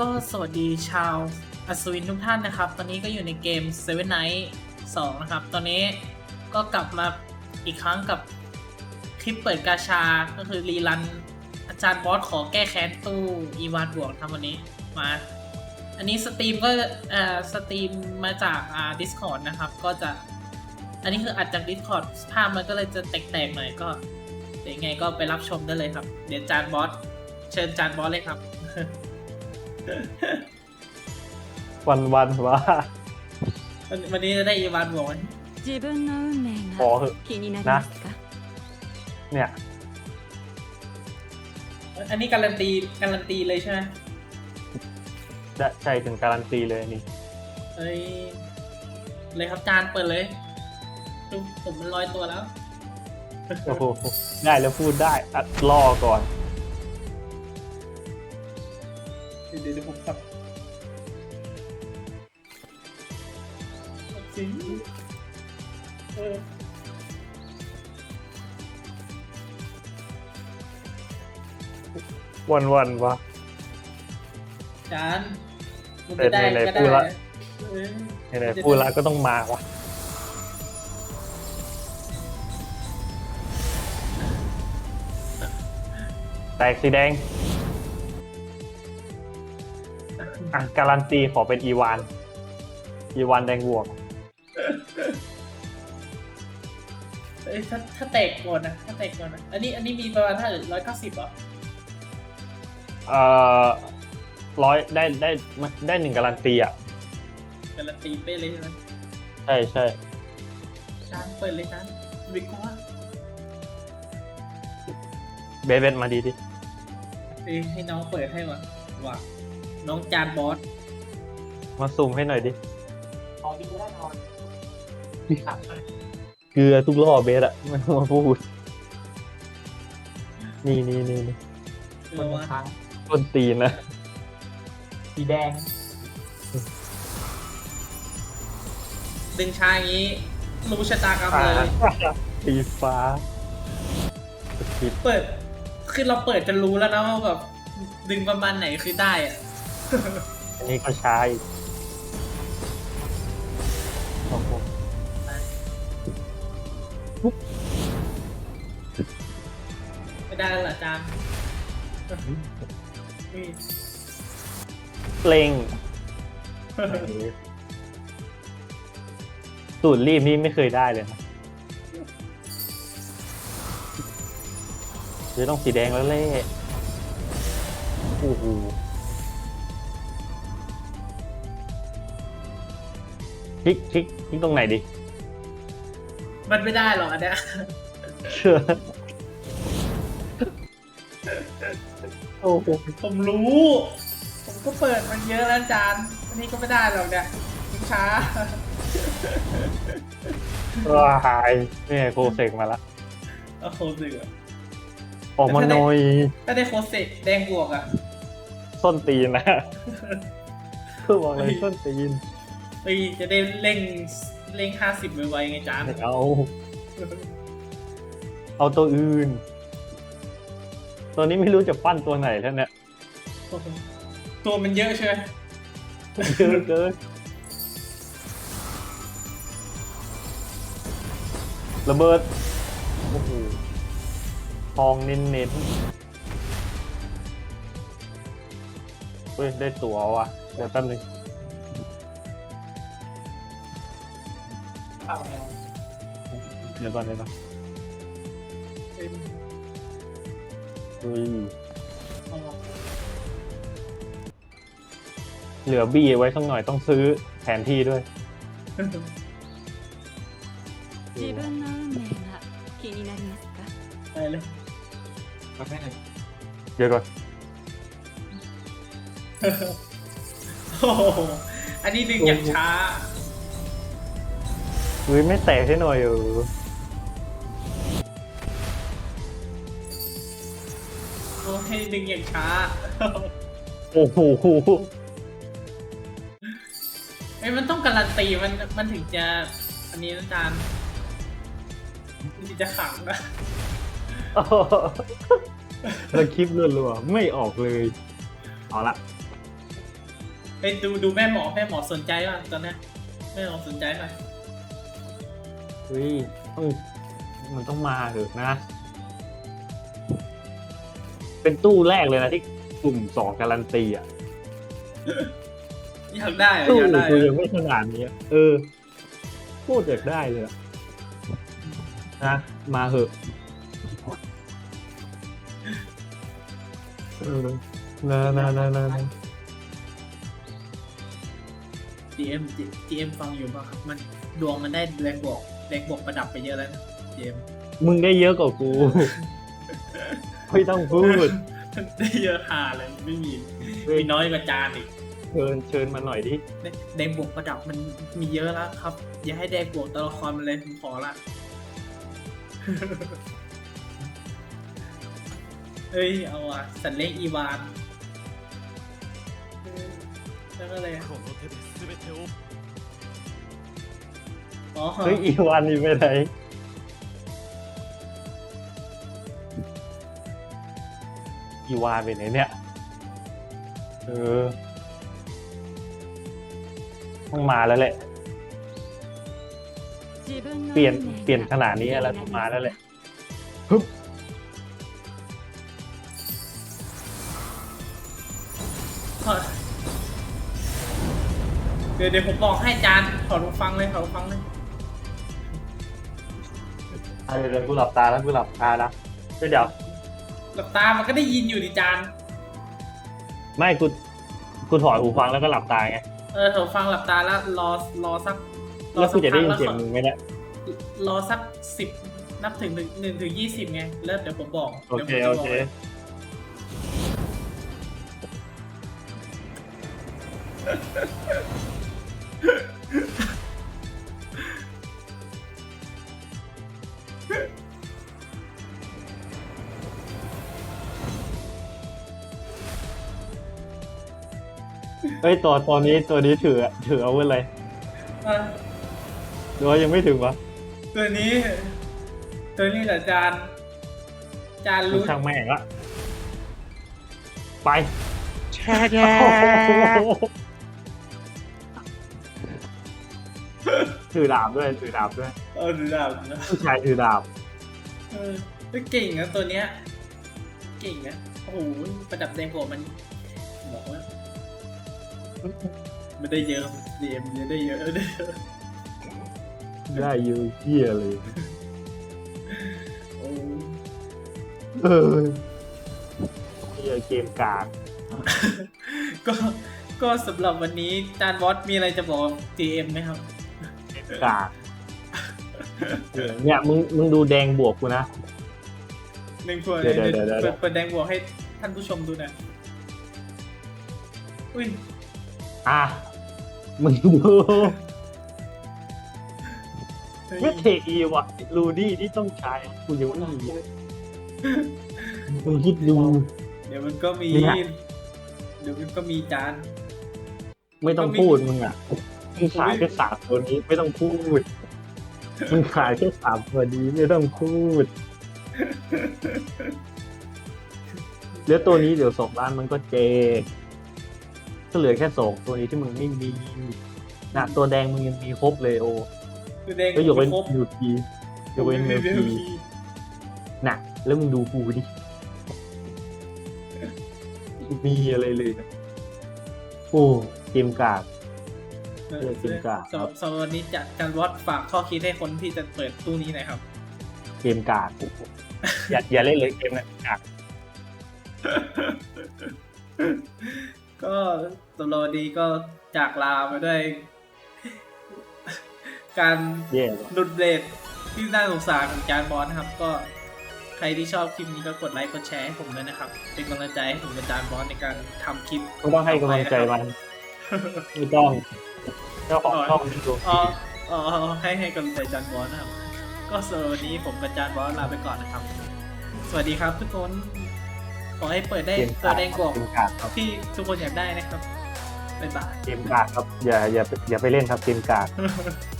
ก็สวัสดีชาวอัศวินทุกท่านนะครับ ตอนนี้ก็อยู่ในเกม Seven Night 2 นะครับ ตอนนี้ก็กลับมาอีกครั้งกับคลิปเปิดกาชา ก็คือรีรัน อาจารย์บอสขอแก้แค้นตู้อีวานบวกทำวันนี้มา อันนี้สตรีมก็เอ่อสตรีมมาจากอ่า Discord นะครับ ก็จะ อันนี้คืออัดจาก Discord ภาพมันก็เลยจะแตกๆหน่อยก็เดี๋ยวยังไงก็ไปรับชมได้เลยครับ เดี๋ยวจานบอสเชิญจานบอสเลยครับ วันวันว่า วันวันนี้จะได้อีวานบวกไหม 自分の運命 พอ が เหอะ 気になりますか เนี่ย อันนี้การันตีการันตีเลยใช่ไหม จะใจถึงการันตีเลยนี่ เอ้ยเลยครับจานเปิดเลยดูผมมันลอยตัวแล้ว โอ้โหได้แล้วพูดได้อัดล่อก่อน เดี๋ยวเดี๋ยวผมขับจริงเออวันวันว่าจานมันจะได้เออไหนๆก็ได้พูดละเออไหนๆพูดแล้วก็ต้องมาวะแตกสีแดง อะการันตีขอเป็นอีวาน อีวานแดงบวก เอ้ยถ้าถ้าแตกก่อนนะถ้าแตกก่อนนะอันนี้อันนี้มีประมาณเท่าไหร่ร้อยเก้าสิบเหรอเอ่อร้อยได้ได้ได้หนึ่งการันตีอะ การันตีเป๊ะเลยใช่ไหมใช่ใช่จานเปิดเลยจานวิกว่าเบสเบสมาดีดิเอ้ยให้น้องเปิดให้วะว่ะ น้องจานบอสมาซูมให้หน่อยดิขอดีก็ได้นอนเกลือทุกรอบเบสอะมันมาพูด นี่นี่นี่นี่เออวะต้นตีนนะสีแดง ดึงชาอย่างนี้ รู้ชะตากรรมฟ้าเลย สีฟ้าปิดเปิด คือเราเปิดจะรู้แล้วนะว่าแบบดึงประมาณไหนคือได้อะ อันนี้ก็ใช้โอ้โหไม่ได้แล้วเหรอจานนี่เล็งสูตรรีบนี่ไม่เคยได้เลยนะหรือต้องสีแดงแล้วเล่โอ้โห คลิกคลิกคลิกตรงไหนดิมันไม่ได้หรอกอันเนี้ยเชื่อโอ้โหผมรู้ ผมก็เปิดมันเยอะแล้วจานอันนี้ก็ไม่ได้หรอกเนี่ยดึงช้า ว้ายนี่ไงโคเซกมาละโอ้โหเสือออกมาหน่อยถ้าได้โคเซตแดงบวกอะ ส้นตีนนะคือบอกเลยส้นตีนเฮ้ยจะได้เร่งเร่งห้าสิบไวๆไงจานไม่เอาเอาตัวอื่น ตัวนี้ไม่รู้จะปั้นตัวไหนแล้วเนี่ยตัวมันเยอะใช่ไหมเกินเกินระเบิดโอ้โหทองเน้นเน้นๆเฮ้ย ได้ตัวว่ะ เดี๋ยวแป๊บนึง เดี๋ยวก่อนเดี๋ยวก่อนเฮ้ย เหลือบี้ไว้สักหน่อยต้องซื้อแผนที่ด้วย 自分の運命が気になりますか ไปเลย เดี๋ยวก่อน โอ้โหอันนี้ดึงอย่างช้า เฮ้ยไม่แตกให้หน่อยเออโอ้ให้ดึงอย่างช้า โอ้โหไอ้ยมันต้องการันตีมันมันถึงจะ อันนี้นะจานมันถึงจะขังนะแล้วคลิปรัวๆไม่ออกเลย เอาละเฮ้ยดูดูแม่หมอแม่หมอสนใจป่ะตอนเนี้ยแม่หมอสนใจป่ะ เฮ้ยต้องมันต้องมาเถอะนะ เป็นตู้แรกเลยนะที่กลุ่มสองการันตีอะอยากได้เหรอตู้อยากได้คือเหรยัองไม่ขนาดนี้อะเออพูดอยากได้เลยอะนะมาเหอะเออนะนะนะนะนะจีเอ็มจีเอ็มฟังอยู่ป่ะครับ มันดวงมันได้แรงบวก แรงบวกประดับไปเยอะแล้วนะจีเอ็มมึงได้เยอะกว่ากู ไม่ต้องพูด ได้เยอะหาเลยไม่มีเฮ้ยมีน้อยกว่าจานอีกเชิญเชิญมาหน่อยดิแดงบวกประดับมันมีเยอะแล้วครับ อย่าให้แดงบวกตัวละครมันเลยผมขอละเฮ้ยเอาอะสัตว์เลี้ยงอีวานเออแล้วก็เลย อ๋อเฮ้ยอีวานนี่ไปไหนอีวานไปไหนเนี่ย เออต้องมาแล้วแหละ เปลี่ยนเปลี่ยนขนาดนี้แล้วต้องมาแล้วแหละฮึบเดี๋ยวผมบอกให้จานขอรูฟังเลยขอรูฟังเลย อะเดี๋ยวเดี๋ยวกูหลับตาแล้วกูหลับตาแล้วเดี๋ยวเดี๋ยวหลับตามันก็ได้ยินอยู่ดิจานไม่กูกูถอดหูฟังแล้วก็หลับตาไงเออถอดหูฟังหลับตาแล้วรอรอสักรอแล้วสักูจะได้ยินพักเสียงมึงไหมเนี่ย รอสักสิบนับถึงหนึ่งหนึ่งถึงยี่สิบไงแล้วเดี๋ยวผมบอกโอเค ดี๋ยวโอผมเคจะบอกเฮ้ยตัวตัวนี้ตัวนี้ถือถืออาวุธอะไรอะหรือว่ายังไม่ถึงวะตัวนี้ ตัวนี้แหละจาน จานมึงรู้ช่างแม่งละไปแช่แถือดาบด้วยถือดาบด้วยเออดูดาวนะผู้ชายถือดาบเออเฮ้ยเก่งนะตัวเนี้ย เก่งนะ โอ้โหประดับแดงโกว่ามันบอกว่า ไม่ได้เยอะเดียมนได้เยอะได้เยอะได้เยอะเหี้ยเลยโอ้เออเหี้ยเกมกลางก็ก็สำหรับวันนี้จานวอตมีอะไรจะบอก GM ไหมครับเกมกลางเออเนี่ยมึงมึงดูแดงบวกกูนะหนึ่งขวดเดี๋ยวเดี๋ยวเดี๋ยวเปิดเปิดแดงบวกให้ท่านผู้ชมดูหนะอุ้ย อะมึงดูเฮ้ยไม่เทอีวะรูดี้ที่ต้องใช้กูยังไม่มีเลยมึงคิดดู เดี๋ยวมันก็มี เนี่ย เดี๋ยวมันก็มีจาน ไม่ต้องพูดมึงอะมึงขายแค่สามตัวนี้ไม่ต้องพูดมึงขายแค่สามตัวนี้ไม่ต้องพูดแล้วตัวนี้เดี๋ยวสองล้านมันก็เจ กก็เหลือแค่สองตัวนี้ที่มึงไม่มีนะตัวแดงมึงยังมีครบเลยโอคือแดงก็ยกเว้นครบยูทียกเว้นเมลทีน่ะแล้วมึงดูกูดิมีอะไรเลยนะโอ้เกมกากเออเออจริงจ้ะสำหรับสำหรับวันนี้จะจานวอตฝากข้อคิดให้คนที่จะเปิดตู้นี้หน่อยครับ เกมกากอย่าอย่าเล่นเลยเกมนะกาก ก็สำหรับวันนี้ก็จากลาไปด้วย การแย่ว่ะหลุดเรทที่น่าสงสารของจานบอลนะครับ ก็ใครที่ชอบคลิปนี้ก็กดไลค์กดแชร์ให้ผมด้วยนะครับ เป็นกำลังใจให้ผมกับจานบอลในการทำคลิปไม่ต้องให้กำลังใจมันไม่ต้องเจ้าของช่องนี่ดูอ๋ออ๋อให้ให้กำลังใจจานบอลนะครับ ก็สำหรับวันนี้ผมกับจานบอลลาไปก่อนนะครับ สวัสดีครับทุกคน ขอให้เปิดได้เกมตัวกากแดงกว่าเกมกากครับที่ทุกคนอยากได้นะครับบ๊ายบาย เกมกากครับอย่าอย่าอย่าไปเล่นครับเกมกากบ